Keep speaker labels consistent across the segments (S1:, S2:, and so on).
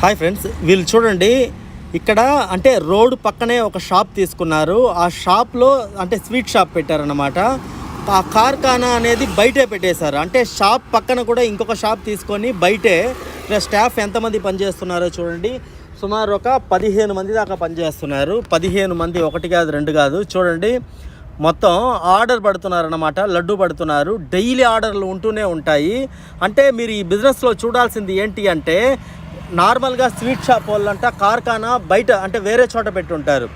S1: Hi friends వీళ్ళు చూడండి ఇక్కడ అంటే రోడ్ పక్కనే ఒక షాప్ తీసుకున్నారు. ఆ షాప్లో అంటే స్వీట్ షాప్ పెట్టారనమాట ఆ కార్ఖానా అనేది బయటే పెట్టేశారు. అంటే షాప్ పక్కన కూడా ఇంకొక షాప్ తీసుకొని బయటే ఇక్కడ స్టాఫ్ ఎంతమంది పనిచేస్తున్నారో చూడండి. సుమారు ఒక పదిహేను మంది దాకా పనిచేస్తున్నారు. పదిహేను మంది ఒకటి కాదు రెండు కాదు. చూడండి మొత్తం ఆర్డర్ పడుతున్నారన్నమాట. లడ్డు పడుతున్నారు. డైలీ ఆర్డర్లు ఉంటూనే ఉంటాయి. అంటే మీరు ఈ బిజినెస్లో చూడాల్సింది ఏంటి అంటే నార్మల్గా స్వీట్ షాప్ వాళ్ళంట కార్ఖానా బయట అంటే వేరే చోట పెట్టి ఉంటారు.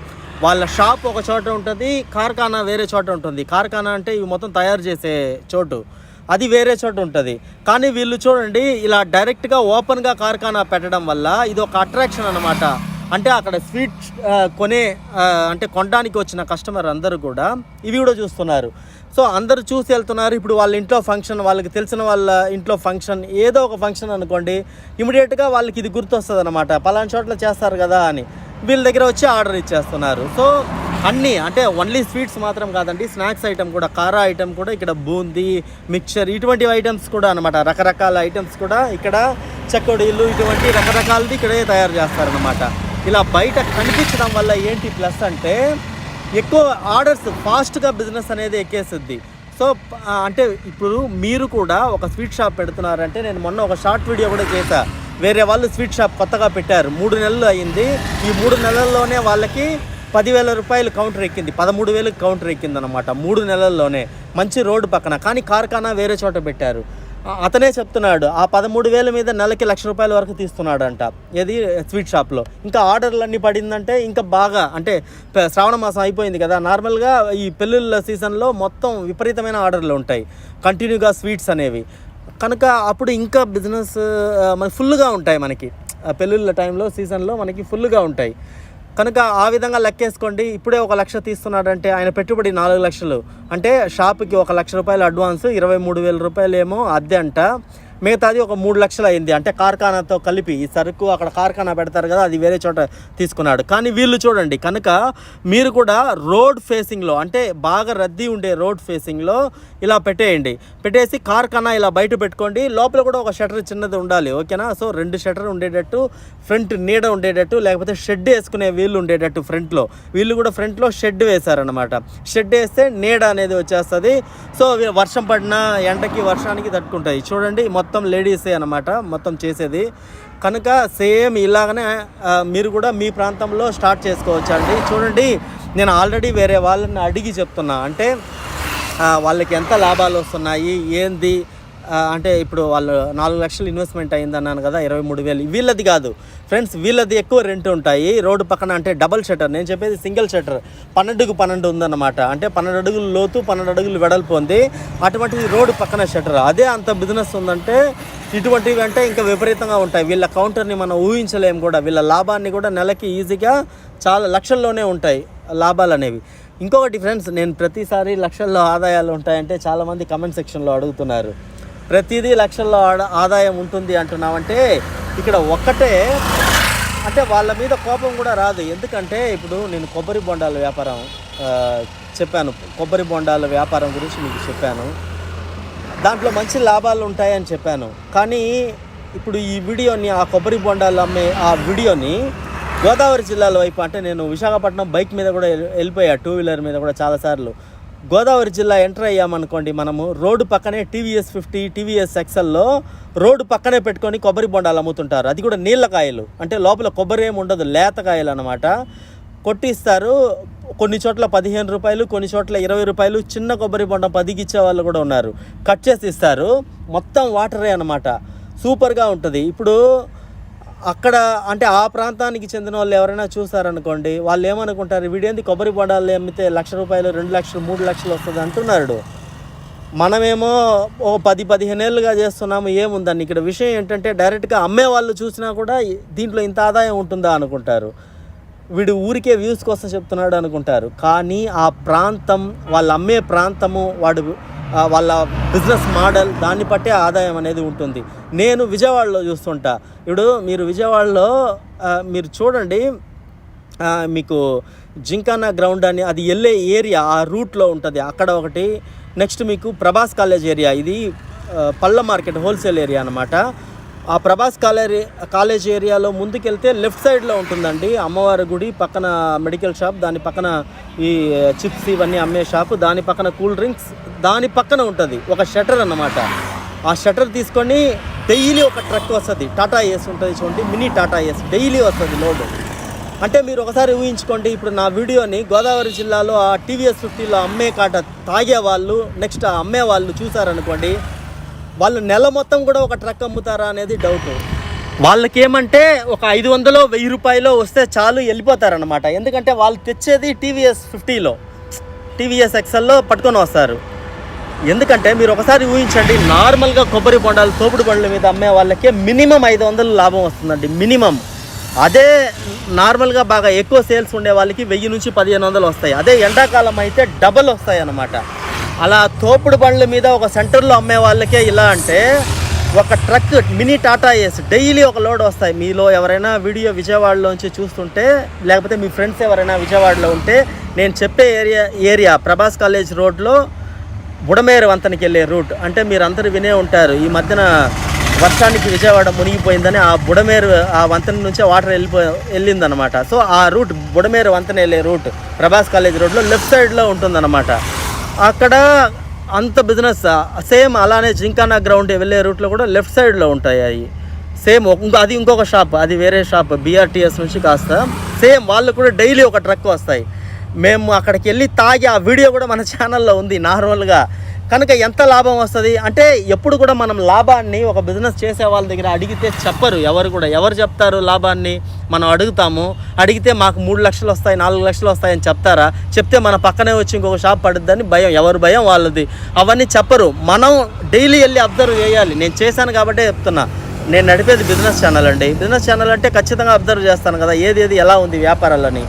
S1: వాళ్ళ షాప్ ఒక చోట ఉంటుంది కార్ఖానా వేరే చోట ఉంటుంది. కార్ఖానా అంటే ఇవి మొత్తం తయారు చేసే చోటు. అది వేరే చోట ఉంటుంది. కానీ వీళ్ళు చూడండి ఇలా డైరెక్ట్గా ఓపెన్గా కార్ఖానా పెట్టడం వల్ల ఇది ఒక అట్రాక్షన్ అనమాట అంటే అక్కడ స్వీట్ కొనే అంటే కొనడానికి వచ్చిన కస్టమర్ అందరూ కూడా ఇవి కూడా చూస్తున్నారు. సో అందరూ చూసి వెళ్తున్నారు. ఇప్పుడు వాళ్ళ ఇంట్లో ఫంక్షన్ వాళ్ళకి తెలిసిన వాళ్ళ ఇంట్లో ఫంక్షన్ ఏదో ఒక ఫంక్షన్ అనుకోండి ఇమీడియట్గా వాళ్ళకి ఇది గుర్తొస్తుంది అనమాట పలానా చోట్ల చేస్తారు కదా అని వీళ్ళ దగ్గర వచ్చి ఆర్డర్ ఇచ్చేస్తున్నారు. సో అన్నీ అంటే ఓన్లీ స్వీట్స్ మాత్రం కాదండి స్నాక్స్ ఐటమ్ కూడా కారా ఐటమ్ కూడా ఇక్కడ బూందీ మిక్చర్ ఇటువంటి ఐటమ్స్ కూడా అనమాట రకరకాల ఐటమ్స్ కూడా ఇక్కడ చక్కడీలు ఇటువంటి రకరకాలది ఇక్కడే తయారు చేస్తారనమాట ఇలా బయట కనిపించడం వల్ల ఏంటి ప్లస్ అంటే ఎక్కువ ఆర్డర్స్ ఫాస్ట్గా బిజినెస్ అనేది ఎక్కేస్తుంది సో అంటే ఇప్పుడు మీరు కూడా ఒక స్వీట్ షాప్ పెడుతున్నారంటే నేను మొన్న ఒక షార్ట్ వీడియో కూడా చేశా. వేరే వాళ్ళు స్వీట్ షాప్ కొత్తగా పెట్టారు. మూడు నెలలు అయింది. ఈ మూడు నెలల్లోనే వాళ్ళకి పదివేల రూపాయలు కౌంటర్ ఎక్కింది. పదమూడు వేలకు కౌంటర్ ఎక్కింది అనమాట మూడు నెలల్లోనే. మంచి రోడ్డు పక్కన. కానీ కార్ఖానా వేరే చోట పెట్టారు. అతనే చెప్తున్నాడు ఆ పదమూడు వేల మీద నెలకి లక్ష రూపాయల వరకు తీస్తున్నాడంట. ఏది? స్వీట్ షాప్లో. ఇంకా ఆర్డర్లు అన్నీ పడిందంటే ఇంకా బాగా అంటే శ్రావణ మాసం అయిపోయింది కదా నార్మల్గా ఈ పెళ్ళిళ్ళ సీజన్లో మొత్తం విపరీతమైన ఆర్డర్లు ఉంటాయి కంటిన్యూగా స్వీట్స్ అనేవి. కనుక అప్పుడు ఇంకా బిజినెస్ మనకి ఫుల్గా ఉంటాయి మనకి. పెళ్ళిళ్ళ టైంలో సీజన్లో మనకి ఫుల్గా ఉంటాయి. కనుక ఆ విధంగా లెక్కేసుకోండి. ఇప్పుడే ఒక లక్ష తీస్తున్నాడంటే ఆయన పెట్టుబడి నాలుగు లక్షలు. అంటే షాప్కి ఒక లక్ష రూపాయలు అడ్వాన్స్ ఇరవై మూడు వేల రూపాయలు ఏమో అద్దె అంట. మిగతాది ఒక మూడు లక్షలు అయింది. అంటే కార్ఖానాతో కలిపి ఈ సరుకు అక్కడ కార్ఖానా పెడతారు కదా అది వేరే చోట తీసుకున్నాడు. కానీ వీళ్ళు చూడండి కనుక మీరు కూడా రోడ్ ఫేసింగ్లో అంటే బాగా రద్దీ ఉండే రోడ్ ఫేసింగ్లో ఇలా పెట్టేయండి. పెట్టేసి కార్ఖానా ఇలా బయట పెట్టుకోండి. లోపల కూడా ఒక షటర్ చిన్నది ఉండాలి ఓకేనా? సో రెండు షటర్ ఉండేటట్టు ఫ్రంట్ నీడ ఉండేటట్టు లేకపోతే షెడ్ వేసుకునే వీళ్ళు ఉండేటట్టు ఫ్రంట్లో వీళ్ళు కూడా ఫ్రంట్లో షెడ్ వేశారనమాట షెడ్ వేస్తే నీడ అనేది వచ్చేస్తుంది. సో వర్షం పడినా ఎండకి వర్షానికి తట్టుకుంటాయి చూడండి మొత్తం మొత్తం లేడీసే అనమాట మొత్తం చేసేది. కనుక సేమ్ ఇలాగనే మీరు కూడా మీ ప్రాంతంలో స్టార్ట్ చేసుకోవచ్చు అండి చూడండి నేను ఆల్రెడీ వేరే వాళ్ళని అడిగి చెప్తున్నా. అంటే వాళ్ళకి ఎంత లాభాలు వస్తున్నాయి ఏంది అంటే ఇప్పుడు వాళ్ళు నాలుగు లక్షలు ఇన్వెస్ట్మెంట్ అయింది అన్నాను కదా ఇరవై మూడు వేలు. వీళ్ళది కాదు. ఫ్రెండ్స్ వీళ్ళది ఎక్కువ రెంట్ ఉంటాయి. రోడ్డు పక్కన అంటే డబల్ షట్టర్ నేను చెప్పేది సింగిల్ షట్టర్ పన్నెండుకు పన్నెండు ఉందన్నమాట. అంటే పన్నెండు అడుగులు లోతు పన్నెండు అడుగులు వెడల్పు ఉంది. అటువంటిది రోడ్డు పక్కన షట్టర్ అదే అంత బిజినెస్ ఉందంటే ఇటువంటివి అంటే ఇంకా విపరీతంగా ఉంటాయి. వీళ్ళ కౌంటర్ని మనం ఊహించలేము కూడా. వీళ్ళ లాభాన్ని కూడా నెలకి ఈజీగా చాలా లక్షల్లోనే ఉంటాయి లాభాలు అనేవి. ఇంకొకటి ఫ్రెండ్స్ నేను ప్రతిసారి లక్షల్లో ఆదాయాలు ఉంటాయంటే చాలామంది కమెంట్ సెక్షన్లో అడుగుతున్నారు. ప్రతిదీ లక్షల్లో ఆడ- ఆదాయం ఉంటుంది అంటున్నామంటే ఇక్కడ ఒక్కటే అంటే వాళ్ళ మీద కోపం కూడా రాదు. ఎందుకంటే ఇప్పుడు నేను కొబ్బరి బొండాల వ్యాపారం చెప్పాను. కొబ్బరి బొండాల వ్యాపారం గురించి మీకు చెప్పాను. దాంట్లో మంచి లాభాలు ఉంటాయని చెప్పాను. కానీ ఇప్పుడు ఈ వీడియోని ఆ కొబ్బరి బొండాలు అమ్మే ఆ వీడియోని గోదావరి జిల్లాల వైపు అంటే నేను విశాఖపట్నం బైక్ మీద కూడా వెళ్ళిపోయా. టూ వీలర్ మీద కూడా చాలాసార్లు గోదావరి జిల్లా ఎంటర్ అయ్యామనుకోండి మనము రోడ్డు పక్కనే టీవీఎస్ ఫిఫ్టీ టీవీఎస్ ఎక్సెల్లో రోడ్డు పక్కనే పెట్టుకొని కొబ్బరి బొండాలు అమ్ముతుంటారు. అది కూడా నీళ్ళ కాయలు. అంటే లోపల కొబ్బరి ఏమి ఉండదు లేత కాయలు అనమాట కొట్టిస్తారు. కొన్ని చోట్ల పదిహేను రూపాయలు కొన్ని చోట్ల ఇరవై రూపాయలు చిన్న కొబ్బరి బొండం పదిగిచ్చే వాళ్ళు కూడా ఉన్నారు. కట్ చేసి ఇస్తారు. మొత్తం వాటరే అనమాట సూపర్గా ఉంటుంది. ఇప్పుడు అక్కడ అంటే ఆ ప్రాంతానికి చెందిన వాళ్ళు ఎవరైనా చూసారనుకోండి వాళ్ళు ఏమనుకుంటారు వీడేంది కొబ్బరి బొండాలు అమ్మితే లక్ష రూపాయలు రెండు లక్షలు మూడు లక్షలు వస్తుంది అంటున్నాడు. మనమేమో ఓ పది పదిహేను ఏళ్ళుగా చేస్తున్నాము ఏముందని ఇక్కడ విషయం ఏంటంటే డైరెక్ట్గా అమ్మే వాళ్ళు చూసినా కూడా దీంట్లో ఇంత ఆదాయం ఉంటుందా అనుకుంటారు. వీడు ఊరికే వ్యూస్ కోసం చెప్తున్నాడు అనుకుంటారు. కానీ ఆ ప్రాంతం వాళ్ళు అమ్మే ప్రాంతము వాడు వాళ్ళ బిజినెస్ మోడల్ దాన్ని బట్టే ఆదాయం అనేది ఉంటుంది. నేను విజయవాడలో చూస్తుంటా. ఇప్పుడు మీరు విజయవాడలో మీరు చూడండి మీకు జింకానా గ్రౌండ్ అని అది వెళ్ళే ఏరియా ఆ రూట్లో ఉంటుంది. అక్కడ ఒకటి. నెక్స్ట్ మీకు ప్రభాస్ కాలేజ్ ఏరియా. ఇది పళ్ళ మార్కెట్ హోల్సేల్ ఏరియా అనమాట ఆ ప్రభాస్ కాలేజ్ కాలేజ్ ఏరియాలో ముందుకెళ్తే లెఫ్ట్ సైడ్లో ఉంటుందండి. అమ్మవారి గుడి పక్కన మెడికల్ షాప్ దాని పక్కన ఈ చిప్స్ ఇవన్నీ అమ్మే షాప్ దాని పక్కన కూల్ డ్రింక్స్ దాని పక్కన ఉంటుంది. ఒక షటర్ అన్నమాట. ఆ షటర్ తీసుకొని డైలీ ఒక ట్రక్ వస్తుంది. టాటా ఏస్ ఉంటుంది చూడండి మినీ టాటా ఏస్. డైలీ వస్తుంది లోడ్. అంటే మీరు ఒకసారి ఊహించుకోండి ఇప్పుడు నా వీడియోని గోదావరి జిల్లాలో ఆ టీవీఎస్ ఫిఫ్టీలో అమ్మే కాట తాగే వాళ్ళు నెక్స్ట్ అమ్మే వాళ్ళు చూసారనుకోండి వాళ్ళు నెల మొత్తం కూడా ఒక ట్రక్ అమ్ముతారా అనేది డౌట్ వాళ్ళకి ఏమంటే ఒక ఐదు వందలు వెయ్యి రూపాయలు వస్తే చాలు వెళ్ళిపోతారనమాట ఎందుకంటే వాళ్ళు తెచ్చేది టీవీఎస్ ఫిఫ్టీలో. టీవీఎస్ ఎక్సెల్లో పట్టుకొని వస్తారు. ఎందుకంటే మీరు ఒకసారి ఊహించండి నార్మల్గా కొబ్బరి బొండాలు తోపుడు బండ్ల మీద అమ్మే వాళ్ళకే మినిమం ఐదు వందలు లాభం వస్తుందండి మినిమం. అదే నార్మల్గా బాగా ఎక్కువ సేల్స్ ఉండే వాళ్ళకి వెయ్యి నుంచి పదిహేను వందలు వస్తాయి. అదే ఎండాకాలం అయితే డబల్ వస్తాయి అన్నమాట అలా తోపుడు బండ్ల మీద ఒక సెంటర్లో అమ్మే వాళ్ళకే ఇలా అంటే ఒక truck mini Tata Ace daily ఒక లోడ్ వస్తాయి. మీలో ఎవరైనా వీడియో విజయవాడలోంచి చూస్తుంటే లేకపోతే మీ ఫ్రెండ్స్ ఎవరైనా విజయవాడలో ఉంటే నేను చెప్పే ఏరియా ఏరియా ప్రభాస్ కాలేజ్ రోడ్లో బుడమేరు వంతెనకి వెళ్ళే రూట్. అంటే మీరు అందరూ వినే ఉంటారు ఈ మధ్యన వర్షానికి విజయవాడ మునిగిపోయిందని ఆ బుడమేరు ఆ వంతెన నుంచే వాటర్ వెళ్ళిపో వెళ్ళిందనమాట. సో ఆ రూట్ బుడమేరు వంతెన వెళ్ళే రూట్ ప్రభాస్ కాలేజ్ రోడ్లో లెఫ్ట్ సైడ్లో ఉంటుందన్నమాట అక్కడ అంత బిజినెస్ సేమ్ అలానే జింకానా గ్రౌండ్ వెళ్ళే రూట్లో కూడా లెఫ్ట్ సైడ్లో ఉంటాయి అవి. సేమ్ ఇంకో అది ఇంకొక షాప్ అది వేరే షాప్ బీఆర్టీఎస్ నుంచి కాస్త. సేమ్ వాళ్ళు కూడా డైలీ ఒక ట్రక్ వస్తాయి. మేము అక్కడికి వెళ్ళి తాగి ఆ వీడియో కూడా మన ఛానల్లో ఉంది నార్మల్గా కనుక ఎంత లాభం వస్తుంది? అంటే ఎప్పుడు కూడా మనం లాభాన్ని ఒక బిజినెస్ చేసే వాళ్ళ దగ్గర అడిగితే చెప్పరు. ఎవరు కూడా. ఎవరు చెప్తారు లాభాన్ని? మనం అడుగుతాము. అడిగితే మాకు మూడు లక్షలు వస్తాయి నాలుగు లక్షలు వస్తాయని చెప్తారా? చెప్తే మన పక్కనే వచ్చి ఇంకొక షాప్ పడుద్దని భయం. ఎవరు భయం వాళ్ళది? అవన్నీ చెప్పరు. మనం డైలీ వెళ్ళి అబ్జర్వ్ చేయాలి. నేను చేశాను కాబట్టే చెప్తున్నా. నేను నడిపేది బిజినెస్ ఛానల్ అండి. బిజినెస్ ఛానల్ అంటే ఖచ్చితంగా అబ్జర్వ్ చేస్తాను కదా. ఏది ఏది ఎలా ఉంది వ్యాపారాలని?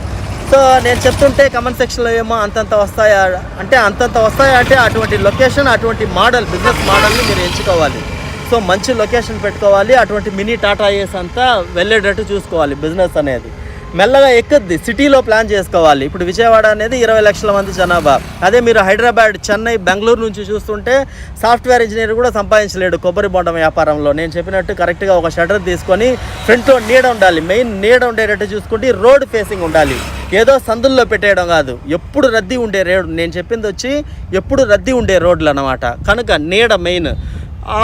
S1: సో నేను చెప్తుంటే కమెంట్ సెక్షన్లో ఏమో అంతంత వస్తాయా? అంటే అంతంత వస్తాయా అంటే అటువంటి లొకేషన్ అటువంటి మోడల్ బిజినెస్ మోడల్ని మీరు ఎంచుకోవాలి. సో మంచి లొకేషన్ పెట్టుకోవాలి అటువంటి మినీ టాటా ఏస్ అంతా వెళ్ళేటట్టు చూసుకోవాలి బిజినెస్ అనేది. మెల్లగా ఎక్కుద్ది. సిటీలో ప్లాన్ చేసుకోవాలి. ఇప్పుడు విజయవాడ అనేది ఇరవై లక్షల మంది జనాభా. అదే మీరు హైదరాబాద్ చెన్నై బెంగళూరు నుంచి చూస్తుంటే సాఫ్ట్వేర్ ఇంజనీర్ కూడా సంపాదించలేడు కొబ్బరి బొండం వ్యాపారంలో. నేను చెప్పినట్టు కరెక్ట్గా ఒక షటర్ తీసుకొని ఫ్రంట్లో నీడ ఉండాలి. మెయిన్ నీడ ఉండేటట్టు చూసుకుంటే రోడ్ ఫేసింగ్ ఉండాలి. ఏదో సందుల్లో పెట్టేయడం కాదు. ఎప్పుడు రద్దీ ఉండే రోడ్ నేను చెప్పింది వచ్చి ఎప్పుడు రద్దీ ఉండే రోడ్లు అన్నమాట. కనుక నీడ మెయిన్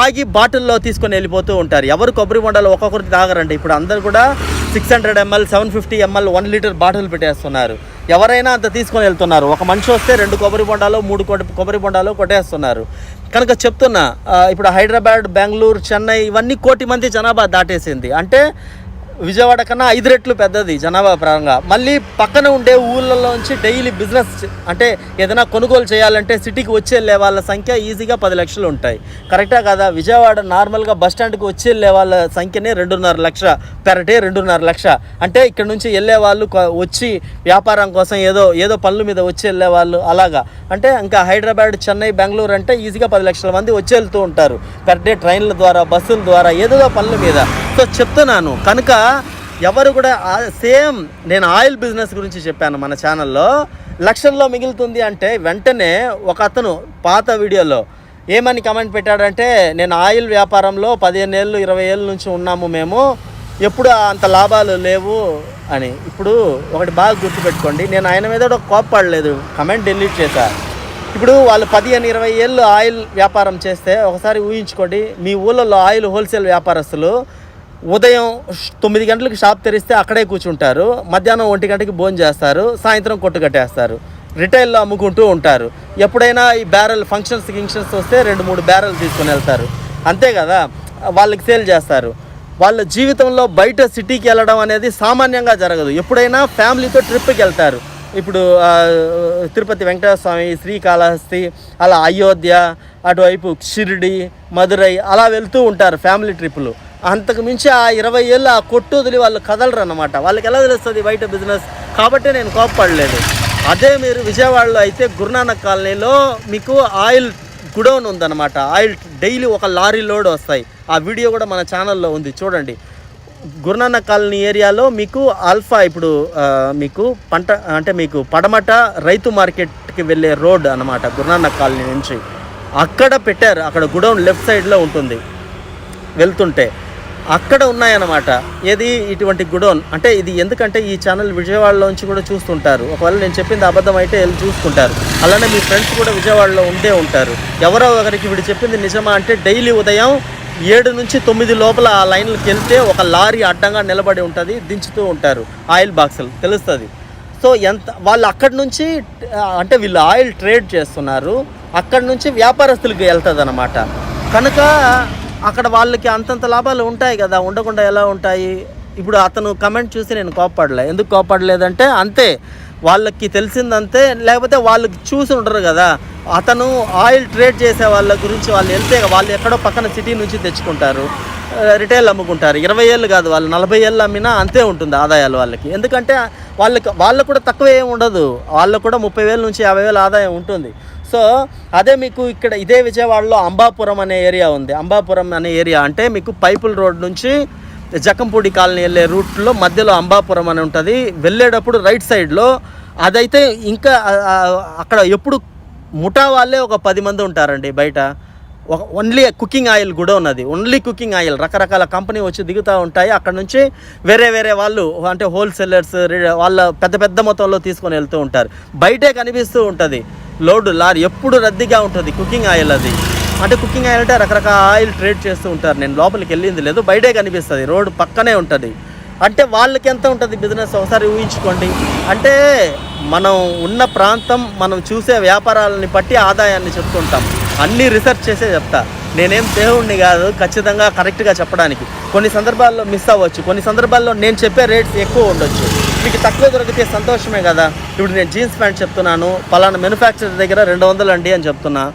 S1: ఆగి బాటిల్లో తీసుకొని వెళ్ళిపోతూ ఉంటారు. ఎవరు కొబ్బరి బొండాలు ఒక్కొక్కరు తాగరండి. ఇప్పుడు అందరు కూడా six hundred ML seven fifty ML one litre bottle పెట్టేస్తున్నారు. ఎవరైనా అంత తీసుకొని వెళ్తున్నారు. ఒక మనిషి వస్తే రెండు కొబ్బరి బొండాలు మూడు కొబ్బరి కొబ్బరి బొండాలు కొట్టేస్తున్నారు. కనుక చెప్తున్నా ఇప్పుడు హైదరాబాద్ బెంగళూరు చెన్నై ఇవన్నీ కోటి మంది జనాభా దాటేసింది. అంటే విజయవాడ కన్నా ఐదు రెట్లు పెద్దది జనాభా పరంగా. మళ్ళీ పక్కన ఉండే ఊళ్ళలోంచి డైలీ బిజినెస్ అంటే ఏదైనా కొనుగోలు చేయాలంటే సిటీకి వచ్చేళ్ళే వాళ్ళ సంఖ్య ఈజీగా పది లక్షలు ఉంటాయి. కరెక్టా కదా? విజయవాడ నార్మల్గా బస్ స్టాండ్కి వచ్చేళ్ళే వాళ్ళ సంఖ్యనే రెండున్నర లక్ష పెర్ డే రెండున్నర లక్ష. అంటే ఇక్కడ నుంచి వెళ్ళే వాళ్ళు వచ్చి వ్యాపారం కోసం ఏదో ఏదో పనుల మీద వచ్చి వెళ్ళే వాళ్ళు అలాగా. అంటే ఇంకా హైదరాబాద్ చెన్నై బెంగళూరు అంటే ఈజీగా పది లక్షల మంది వచ్చి వెళ్తూ ఉంటారు. పెర్ డే ట్రైన్ల ద్వారా బస్సుల ద్వారా ఏదో పనుల మీద. సో చెప్తున్నాను. కనుక ఎవరు కూడా సేమ్ నేను ఆయిల్ బిజినెస్ గురించి చెప్పాను మన ఛానల్లో. లక్షల్లో మిగులుతుంది అంటే వెంటనే ఒక అతను పాత వీడియోలో ఏమని కమెంట్ పెట్టాడంటే నేను ఆయిల్ వ్యాపారంలో పదిహేను ఏళ్ళు ఇరవై ఏళ్ళ నుంచి ఉన్నాము మేము. ఎప్పుడు అంత లాభాలు లేవు అని. ఇప్పుడు ఒకటి బాగా గుర్తుపెట్టుకోండి. నేను ఆయన మీద కూడా కోప్పడలేదు. కమెంట్ డిలీట్ చేశా. ఇప్పుడు వాళ్ళు పదిహేను ఇరవై ఏళ్ళు ఆయిల్ వ్యాపారం చేస్తే ఒకసారి ఊహించుకోండి. మీ ఊళ్ళలో ఆయిల్ హోల్సేల్ వ్యాపారస్తులు ఉదయం తొమ్మిది గంటలకు షాప్ తెరిస్తే అక్కడే కూర్చుంటారు. మధ్యాహ్నం ఒంటి గంటకి భోజనం చేస్తారు. సాయంత్రం కొట్టు కట్టేస్తారు. రిటైల్లో అమ్ముకుంటూ ఉంటారు. ఎప్పుడైనా ఈ బ్యారెల్ ఫంక్షన్స్ గింక్షన్స్ వస్తే రెండు మూడు బ్యారెల్ తీసుకొని వెళ్తారు. అంతే కదా? వాళ్ళకి సేల్ చేస్తారు. వాళ్ళ జీవితంలో బయట సిటీకి వెళ్ళడం అనేది సామాన్యంగా జరగదు. ఎప్పుడైనా ఫ్యామిలీతో ట్రిప్కి వెళ్తారు. ఇప్పుడు తిరుపతి వెంకటేశ్వర స్వామి శ్రీకాళహస్తి అలా అయోధ్య అటువైపు షిరిడి మదురై అలా వెళ్తూ ఉంటారు ఫ్యామిలీ ట్రిప్పులు. అంతకు మించి ఆ ఇరవై ఏళ్ళు ఆ కొట్టు వదిలి వాళ్ళు కదలరు అనమాట వాళ్ళకి ఎలా తెలుస్తుంది బయట బిజినెస్? కాబట్టి నేను కోప్పడలేదు. అదే మీరు విజయవాడలో అయితే గురునానక్ కాలనీలో మీకు ఆయిల్ గుడౌన్ ఉందన్నమాట. ఆయిల్ డైలీ ఒక లారీ లోడ్ వస్తాయి. ఆ వీడియో కూడా మన ఛానల్లో ఉంది. చూడండి. గురునానక్ కాలనీ ఏరియాలో మీకు ఆల్ఫా ఇప్పుడు మీకు పంట అంటే మీకు పడమట రైతు మార్కెట్కి వెళ్ళే రోడ్ అన్నమాట గురునానక్ కాలనీ నుంచి. అక్కడ పెట్టారు. అక్కడ గుడౌన్ లెఫ్ట్ సైడ్లో ఉంటుంది. వెళ్తుంటే. అక్కడ ఉన్నాయన్నమాట. ఏది? ఇటువంటి గుడౌన్. అంటే ఇది ఎందుకంటే ఈ ఛానల్ విజయవాడలోంచి కూడా చూస్తుంటారు. ఒకవేళ నేను చెప్పింది అబద్ధం అయితే వెళ్ళి చూసుకుంటారు. అలానే మీ ఫ్రెండ్స్ కూడా విజయవాడలో ఉండే ఉంటారు. ఎవరో ఒకరికి వీడు చెప్పింది నిజమా అంటే డైలీ ఉదయం ఏడు నుంచి తొమ్మిది లోపల ఆ లైన్లకు వెళ్తే ఒక లారీ అడ్డంగా నిలబడి ఉంటుంది దించుతూ ఉంటారు ఆయిల్ బాక్సులు. తెలుస్తుంది. సో ఎంత వాళ్ళు అక్కడి నుంచి అంటే వీళ్ళు ఆయిల్ ట్రేడ్ చేస్తున్నారు. అక్కడి నుంచి వ్యాపారస్తులకు వెళ్తుంది అనమాట కనుక అక్కడ వాళ్ళకి అంతంత లాభాలు ఉంటాయి కదా ఉండకుండా ఎలా ఉంటాయి? ఇప్పుడు అతను కమెంట్ చూసి నేను కోపడలే ఎందుకు కోపడలేదంటే అంతే. వాళ్ళకి తెలిసిందంతే లేకపోతే వాళ్ళకి చూసి ఉండరు కదా. అతను ఆయిల్ ట్రేడ్ చేసే వాళ్ళ గురించి వాళ్ళు వెళ్తే వాళ్ళు ఎక్కడో పక్కన సిటీ నుంచి తెచ్చుకుంటారు. రిటైల్ అమ్ముకుంటారు. ఇరవై ఏళ్ళు కాదు వాళ్ళు నలభై ఏళ్ళు అమ్మినా అంతే ఉంటుంది ఆదాయాలు వాళ్ళకి. ఎందుకంటే వాళ్ళకి వాళ్ళకు కూడా తక్కువ ఏమి ఉండదు. వాళ్ళకు కూడా ముప్పై వేల నుంచి యాభై వేల ఆదాయం ఉంటుంది. సో అదే మీకు ఇక్కడ ఇదే విజయవాడలో అంబాపురం అనే ఏరియా ఉంది. అంబాపురం అనే ఏరియా అంటే మీకు పైపుల్ రోడ్ నుంచి జకంపూడి కాలనీ వెళ్ళే రూట్లో మధ్యలో అంబాపురం అని ఉంటుంది. వెళ్ళేటప్పుడు రైట్ సైడ్లో అదైతే ఇంకా అక్కడ ఎప్పుడు ముఠా వాళ్ళే ఒక పది మంది ఉంటారండి బయట. ఓన్లీ కుకింగ్ ఆయిల్ కూడా ఉన్నది. ఓన్లీ కుకింగ్ ఆయిల్ రకరకాల కంపెనీ వచ్చి దిగుతూ ఉంటాయి. అక్కడ నుంచి వేరే వేరే వాళ్ళు అంటే హోల్సేలర్స్ వాళ్ళ పెద్ద పెద్ద మొత్తంలో తీసుకొని వెళ్తూ ఉంటారు. బయటే కనిపిస్తూ ఉంటుంది. లోడ్ లారీ ఎప్పుడు రద్దీగా ఉంటుంది కుకింగ్ ఆయిల్ అది. అంటే కుకింగ్ ఆయిల్ అంటే రకరకాల ఆయిల్ ట్రేడ్ చేస్తూ ఉంటారు. నేను లోపలికి వెళ్ళింది లేదు బయటే కనిపిస్తుంది. రోడ్డు పక్కనే ఉంటుంది. అంటే వాళ్ళకి ఎంత ఉంటుంది బిజినెస్ ఒకసారి ఊహించుకోండి. అంటే మనం ఉన్న ప్రాంతం మనం చూసే వ్యాపారాలని బట్టి ఆదాయాన్ని చెప్తుంటాం అన్నీ రీసెర్చ్ చేసే చెప్తా. నేనేం దేవుణ్ణి కాదు ఖచ్చితంగా కరెక్ట్గా చెప్పడానికి. కొన్ని సందర్భాల్లో మిస్ అవ్వచ్చు. కొన్ని సందర్భాల్లో నేను చెప్పే రేట్స్ ఎక్కువ ఉండొచ్చు. మీకు తక్కువ దొరికితే సంతోషమే కదా. ఇప్పుడు నేను జీన్స్ ప్యాంట్ చెప్తున్నాను పలానా మ్యానుఫ్యాక్చర్ దగ్గర రెండు వందలు అండి అని చెప్తున్నా.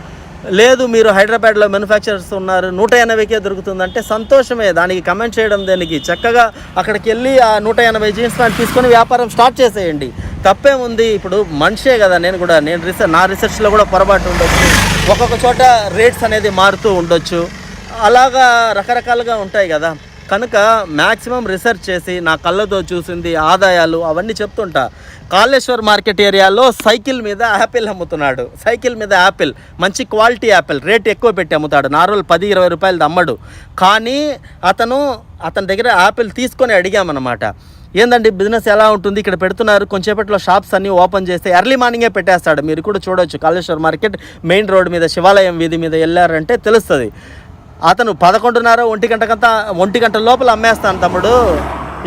S1: లేదు మీరు హైదరాబాద్లో మ్యానుఫ్యాక్చరర్స్ ఉన్నారు నూట ఎనభైకే దొరుకుతుందంటే సంతోషమే. దానికి కమెంట్ చేయడం దేనికి? చక్కగా అక్కడికి వెళ్ళి ఆ నూట ఎనభై జీన్స్ ప్యాంట్ తీసుకొని వ్యాపారం స్టార్ట్ చేసేయండి. తప్పేముంది ఇప్పుడు మనిషే కదా నేను కూడా నేను రీసెర్చ్ నా రీసెర్చ్లో కూడా పొరపాటు ఉండొచ్చు. ఒక్కొక్క చోట రేట్స్ అనేది మారుతూ ఉండొచ్చు. అలాగా రకరకాలుగా ఉంటాయి కదా. కనుక మ్యాక్సిమం రీసెర్చ్ చేసి నా కళ్ళతో చూసింది ఆదాయాలు అవన్నీ చెప్తుంటా. కాళేశ్వర్ మార్కెట్ ఏరియాలో సైకిల్ మీద యాపిల్ అమ్ముతున్నాడు. సైకిల్ మీద యాపిల్ మంచి క్వాలిటీ యాపిల్ రేట్ ఎక్కువ పెట్టి అమ్ముతాడు. నార్మల్ పది ఇరవై రూపాయలది అమ్మడు. కానీ అతను అతని దగ్గర యాపిల్ తీసుకొని అడిగామన్నమాట. ఏందండి బిజినెస్ ఎలా ఉంటుంది? ఇక్కడ పెడుతున్నారు. కొంచెంసేపట్లో షాప్స్ అన్నీ ఓపెన్ చేస్తే ఎర్లీ మార్నింగే పెట్టేస్తాడు. మీరు కూడా చూడొచ్చు. కాళేశ్వర్ మార్కెట్ మెయిన్ రోడ్ మీద శివాలయం వీధి మీద వెళ్ళారంటే తెలుస్తుంది. అతను పదకొండున్నర ఒంటి గంటకంతా ఒంటి గంట లోపల అమ్మేస్తాను తమ్ముడు.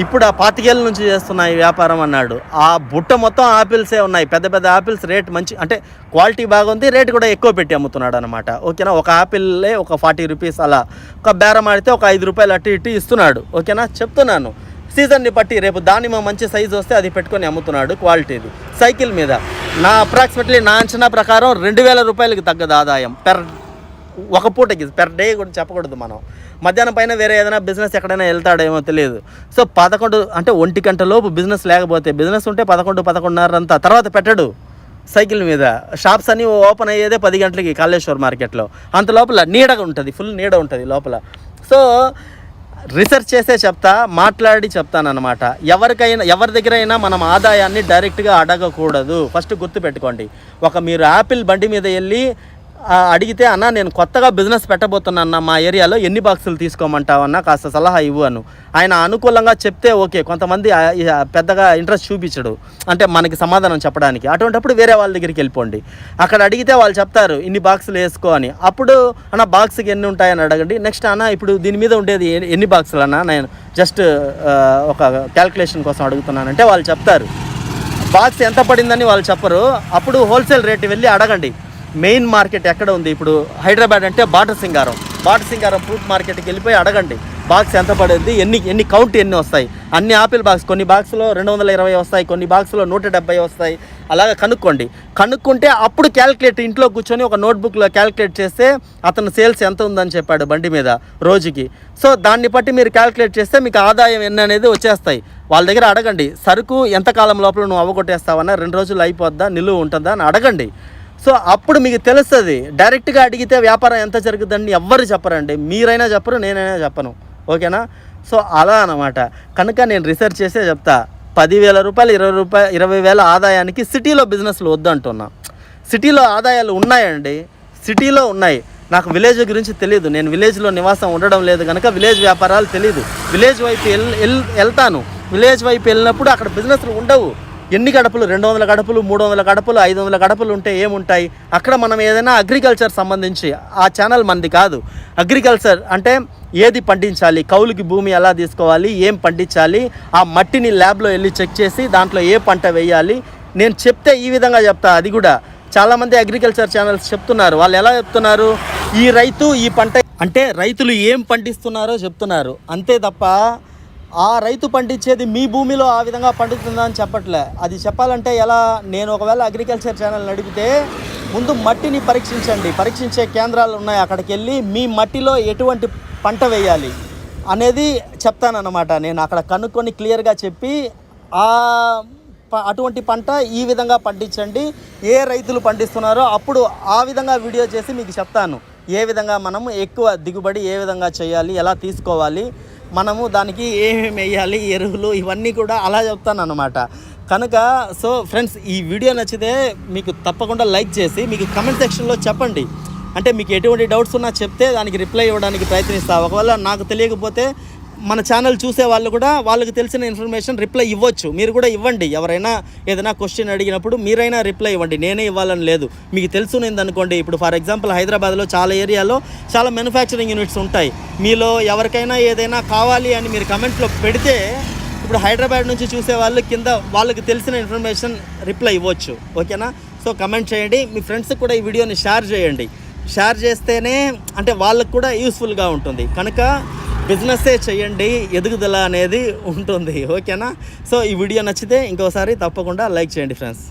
S1: ఇప్పుడు ఆ పాతికేళ్ళ నుంచి చేస్తున్న ఈ వ్యాపారం అన్నాడు. ఆ బుట్ట మొత్తం ఆపిల్సే ఉన్నాయి. పెద్ద పెద్ద ఆపిల్స్ రేట్ మంచి అంటే క్వాలిటీ బాగుంది రేట్ కూడా ఎక్కువ పెట్టి అమ్ముతున్నాడు అనమాట ఓకేనా? ఒక ఆపిల్లే ఒక ఫార్టీ రూపీస్ అలా ఒక బేరం ఆడితే ఒక ఐదు రూపాయలు అటు ఇటు ఇస్తున్నాడు. ఓకేనా? చెప్తున్నాను. సీజన్ని బట్టి రేపు దానిమ్మ మంచి సైజు వస్తే అది పెట్టుకొని అమ్ముతున్నాడు క్వాలిటీది. సైకిల్ మీద నా అప్రాక్సిమేట్లీ నా అంచనా ప్రకారం రెండు వేల రూపాయలకి తగ్గదు ఆదాయం. పెర్ ఒక పూటకి పెర్ డే కూడా చెప్పకూడదు మనం. మధ్యాహ్నం పైన వేరే ఏదైనా బిజినెస్ ఎక్కడైనా వెళ్తాడేమో తెలియదు. సో పదకొండు అంటే ఒంటి గంట లోపు బిజినెస్ లేకపోతే బిజినెస్ ఉంటే పదకొండు పదకొండున్నర అంతా తర్వాత పెట్టడు సైకిల్ మీద. షాప్స్ అన్నీ ఓపెన్ అయ్యేదే పది గంటలకి కాళేశ్వర్ మార్కెట్లో అంత లోపల నీడగా ఉంటుంది ఫుల్ నీడ ఉంటుంది లోపల. సో రీసెర్చ్ చేసే చెప్తా మాట్లాడి చెప్తానమాట ఎవరికైనా ఎవరి దగ్గర అయినా మనం ఆదాయాన్ని డైరెక్ట్గా అడగకూడదు. ఫస్ట్ గుర్తుపెట్టుకోండి. ఒక మీరు యాపిల్ బండి మీద వెళ్ళి అడిగితే అన్న నేను కొత్తగా బిజినెస్ పెట్టబోతున్నా అన్న మా ఏరియాలో ఎన్ని బాక్సులు తీసుకోమంటావన్నా కాస్త సలహా ఇవ్వు అను. ఆయన అనుకూలంగా చెప్తే ఓకే కొంతమంది పెద్దగా ఇంట్రెస్ట్ చూపించడు. అంటే మనకి సమాధానం చెప్పడానికి. అటువంటిప్పుడు వేరే వాళ్ళ దగ్గరికి వెళ్ళిపోండి. అక్కడ అడిగితే వాళ్ళు చెప్తారు ఇన్ని బాక్సులు వేసుకో అని. అప్పుడు అన్న బాక్స్కి ఎన్ని ఉంటాయని అడగండి. నెక్స్ట్ అన్న ఇప్పుడు దీని మీద ఉండేది ఎన్ని- ఎన్ని బాక్సులు అన్న నేను జస్ట్ ఒక క్యాల్కులేషన్ కోసం అడుగుతున్నానంటే వాళ్ళు చెప్తారు. బాక్స్ ఎంత పడిందని వాళ్ళు చెప్పరు. అప్పుడు హోల్సేల్ రేట్ వెళ్ళి అడగండి. మెయిన్ మార్కెట్ ఎక్కడ ఉంది? ఇప్పుడు హైదరాబాద్ అంటే Batasingaram. Batasingaram fruit మార్కెట్కి వెళ్ళిపోయి అడగండి. బాక్స్ ఎంత పడింది? ఎన్ని ఎన్ని కౌంట్ ఎన్ని వస్తాయి? అన్ని ఆపిల్ బాక్స్ కొన్ని బాక్స్లో రెండు వందల ఇరవై వస్తాయి కొన్ని బాక్స్లో నూట డెబ్బై వస్తాయి. అలాగే కనుక్కోండి. కనుక్కుంటే అప్పుడు క్యాలిక్యులేట్ ఇంట్లో కూర్చొని ఒక నోట్బుక్లో క్యాలిక్యులేట్ చేస్తే అతను సేల్స్ ఎంత ఉందని చెప్పాడు బండి మీద రోజుకి. సో దాన్ని బట్టి మీరు క్యాలిక్యులేట్ చేస్తే మీకు ఆదాయం ఎన్ని అనేది వచ్చేస్తాయి. వాళ్ళ దగ్గర అడగండి. సరుకు ఎంత కాలం లోపల నువ్వు అవ్వగొట్టేస్తావన్నా రెండు రోజులు అయిపోద్దా? నిలువ ఉంటుందా? అని అడగండి. సో అప్పుడు మీకు తెలుస్తుంది డైరెక్ట్గా అడిగితే వ్యాపారం ఎంత జరుగుతుందని ఎవ్వరు చెప్పరండి. మీరైనా చెప్పరు నేనైనా చెప్పను. ఓకేనా? సో అలా అన్నమాట. కనుక నేను రీసెర్చ్ చేసే చెప్తా. పదివేల రూపాయలు ఇరవై రూపాయలు ఇరవై వేల ఆదాయానికి సిటీలో బిజినెస్లు వద్దు అంటున్నా సిటీలో ఆదాయాలు ఉన్నాయండి. సిటీలో ఉన్నాయి. నాకు విలేజ్ గురించి తెలియదు నేను విలేజ్లో నివాసం ఉండడం లేదు కనుక విలేజ్ వ్యాపారాలు తెలియదు విలేజ్ వైపు వెళ్- వెళ్తాను. విలేజ్ వైపు వెళ్ళినప్పుడు అక్కడ బిజినెస్లు ఉండవు. ఎన్ని గడపలు? రెండు వందల గడపలు మూడు వందల గడపలు ఐదు వందల గడపలు ఉంటే ఏముంటాయి? అక్కడ మనం ఏదైనా అగ్రికల్చర్ సంబంధించి ఆ ఛానల్ మంది కాదు. అగ్రికల్చర్ అంటే ఏది పండించాలి? కౌలుకి భూమి ఎలా తీసుకోవాలి? ఏం పండించాలి? ఆ మట్టిని ల్యాబ్లో వెళ్ళి చెక్ చేసి దాంట్లో ఏ పంట వేయాలి? నేను చెప్తే ఈ విధంగా చెప్తా అది కూడా. చాలామంది అగ్రికల్చర్ ఛానల్స్ చెప్తున్నారు. వాళ్ళు ఎలా చెప్తున్నారు? ఈ రైతు ఈ పంట అంటే రైతులు ఏం పండిస్తున్నారో చెప్తున్నారు. అంతే తప్ప ఆ రైతు పండించేది మీ భూమిలో ఆ విధంగా పండుతుందని అని చెప్పట్లే. అది చెప్పాలంటే ఎలా నేను ఒకవేళ అగ్రికల్చర్ ఛానల్ నడిపితే ముందు మట్టిని పరీక్షించండి. పరీక్షించే కేంద్రాలు ఉన్నాయి. అక్కడికి వెళ్ళి మీ మట్టిలో ఎటువంటి పంట వేయాలి అనేది చెప్తానన్నమాట. నేను అక్కడ కనుక్కొని క్లియర్గా చెప్పి ఆ అటువంటి పంట ఈ విధంగా పండించండి. ఏ రైతులు పండిస్తున్నారో అప్పుడు ఆ విధంగా వీడియో చేసి మీకు చెప్తాను. ఏ విధంగా మనము ఎక్కువ దిగుబడి ఏ విధంగా చేయాలి ఎలా తీసుకోవాలి మనము దానికి ఏమేమి వేయాలి ఎరువులు ఇవన్నీ కూడా అలా చెప్తాను అనమాట కనుక సో ఫ్రెండ్స్ ఈ వీడియో నచ్చితే మీకు తప్పకుండా లైక్ చేసి మీకు కమెంట్ సెక్షన్లో చెప్పండి. అంటే మీకు ఎటువంటి డౌట్స్ ఉన్నా చెప్తే దానికి రిప్లై ఇవ్వడానికి ప్రయత్నిస్తా. ఒకవేళ నాకు తెలియకపోతే మన ఛానల్ చూసే వాళ్ళు కూడా వాళ్ళకి తెలిసిన ఇన్ఫర్మేషన్ రిప్లై ఇవ్వచ్చు. మీరు కూడా ఇవ్వండి. ఎవరైనా ఏదైనా క్వశ్చన్ అడిగినప్పుడు మీరైనా రిప్లై ఇవ్వండి. నేనే ఇవ్వాలని లేదు. మీకు తెలుసునేది అనుకోండి. ఇప్పుడు ఫర్ ఎగ్జాంపుల్ హైదరాబాద్లో చాలా ఏరియాలో చాలా మ్యానుఫ్యాక్చరింగ్ యూనిట్స్ ఉంటాయి. మీలో ఎవరికైనా ఏదైనా కావాలి అని మీరు కమెంట్లో పెడితే ఇప్పుడు హైదరాబాద్ నుంచి చూసే వాళ్ళు కింద వాళ్ళకి తెలిసిన ఇన్ఫర్మేషన్ రిప్లై ఇవ్వచ్చు. ఓకేనా సో కమెంట్ చేయండి. మీ ఫ్రెండ్స్కి కూడా ఈ వీడియోని షేర్ చేయండి. షేర్ చేస్తేనే అంటే వాళ్ళకు కూడా యూస్ఫుల్గా ఉంటుంది. కనుక బిజినెస్సే చేయండి ఎదుగుదల అనేది ఉంటుంది. ఓకేనా? సో ఈ వీడియో నచ్చితే ఇంకోసారి తప్పకుండా లైక్ చేయండి ఫ్రెండ్స్.